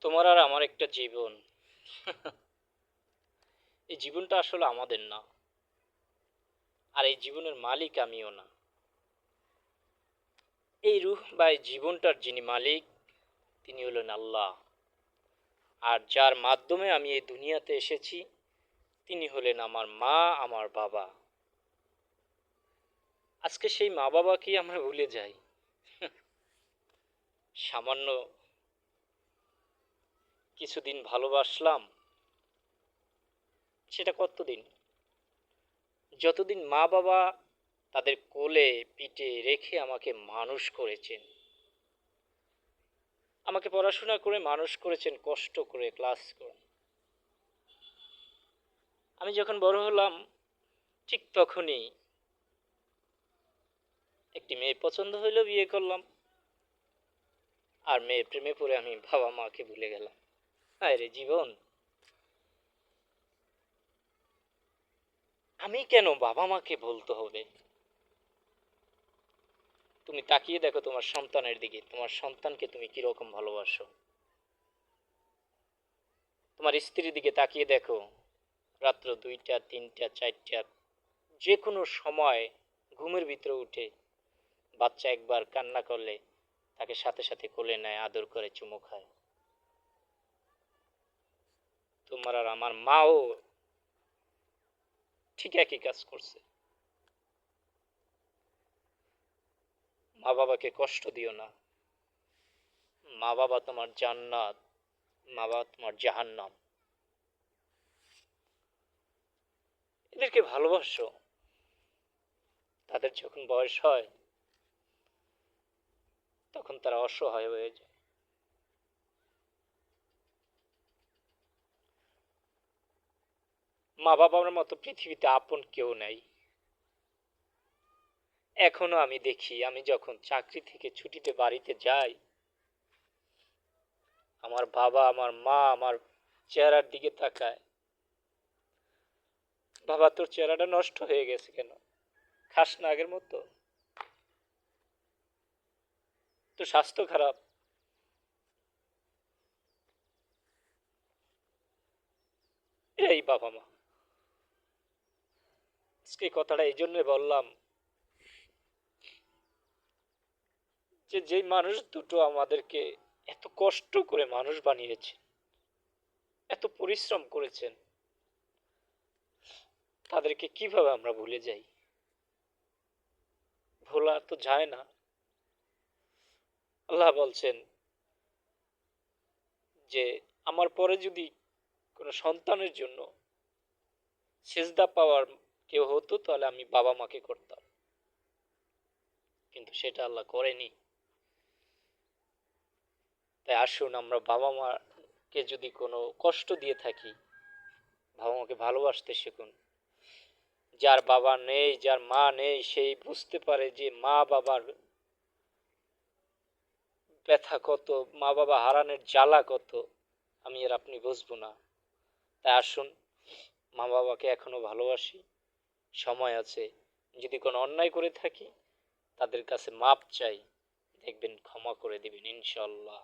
তোমার আর আমার একটা জীবন। এই জীবনটা আসলে আমাদের না। আর এই জীবনের মালিক আমিও না। এই রুহ বা এই জীবনটার যিনি মালিক, তিনি হলেন আল্লাহ। আর যার মাধ্যমে আমি এই দুনিয়াতে এসেছি, তিনি হলেন আমার মা, আমার বাবা। আজকে সেই মা বাবাকেই আমরা ভুলে যাই। সামান্য কিছুদিন ভালোবাসলাম, সেটা কতদিন? যতদিন মা বাবা তাদের কোলে পিঠে রেখে আমাকে মানুষ করেছেন। আমাকে পড়াশোনা করে মানুষ করেছেন, কষ্ট করে ক্লাস করে। আমি যখন বড় হলাম, ঠিক তখনই একটি মেয়ে পছন্দ হইল, বিয়ে করলাম। আর মেয়ে প্রেমে পড়ে আমি বাবা মাকে ভুলে গেলাম। হায় রে জীবন? আমি কেন বাবা মাকে বলতে হবে? তুমি তাকিয়ে দেখো তোমার সন্তানের দিকে। তোমার সন্তানকে তুমি কীরকম ভালোবাসো? তোমার স্ত্রীর দিকে তাকিয়ে দেখো। রাত্র দুইটা, তিনটা, চারটা যে কোনো সময় ঘুমের ভিতরে উঠে বাচ্চা একবার কান্না করলে তাকে সাথে সাথে কোলে নেয়, আদর করে, চুমু খায়। তোমার আর আমার মাও ঠিক একই কাজ করছে। মা বাবাকে কষ্ট দিও না। মা বাবা তোমার জান্নাত মা বাবা তোমার জাহান্নাম। এদেরকে ভালোবাসো। তাদের যখন বয়স হয়, তখন তারা অসহায় হয়ে যায়। মা বাবার মতো পৃথিবীতে আপন কেউ নেই। এখনও আমি দেখি, আমি যখন চাকরি থেকে ছুটিতে বাড়িতে যাই, আমার বাবা, আমার মা, আমার চেহারার দিকে তাকায়। বাবা, তোর চেহারাটা নষ্ট হয়ে গেছে কেন? খাস না আগের মতো? তোর স্বাস্থ্য খারাপ? এই বাবা মা। আজকে কথাটা এই জন্য বললাম যে যেই মানুষ দুটো আমাদেরকে এত কষ্ট করে মানুষ বানিয়েছে এত পরিশ্রম করেছেন, তাদেরকে কীভাবে আমরা ভুলে যাই? ভোলা তো যায় না। আল্লাহ বলছেন যে, আমার পরে যদি কোনো সন্তানের জন্য সেজদা পাওয়ার কেউ হতো, তাহলে আমি বাবা মাকে করতাম। কিন্তু সেটা আল্লাহ করেনি। তাই আসুন, আমরা বাবা মাকে যদি কোনো কষ্ট দিয়ে থাকি, বাবা মাকে ভালোবাসতে শিখুন। যার বাবা নেই, যার মা নেই, সেই বুঝতে পারে যে মা বাবার ব্যথা কত, মা বাবা হারানের জ্বালা কত, আমি আর আপনি বুঝব না। তাই আসুন, মা বাবাকে এখনও ভালোবাসি। সময় আছে। যদি কোনো অন্যায় করে থাকি, তাদের কাছে মাপ চাই। দেখবেন ক্ষমা করে দেবেন ইনশাল্লাহ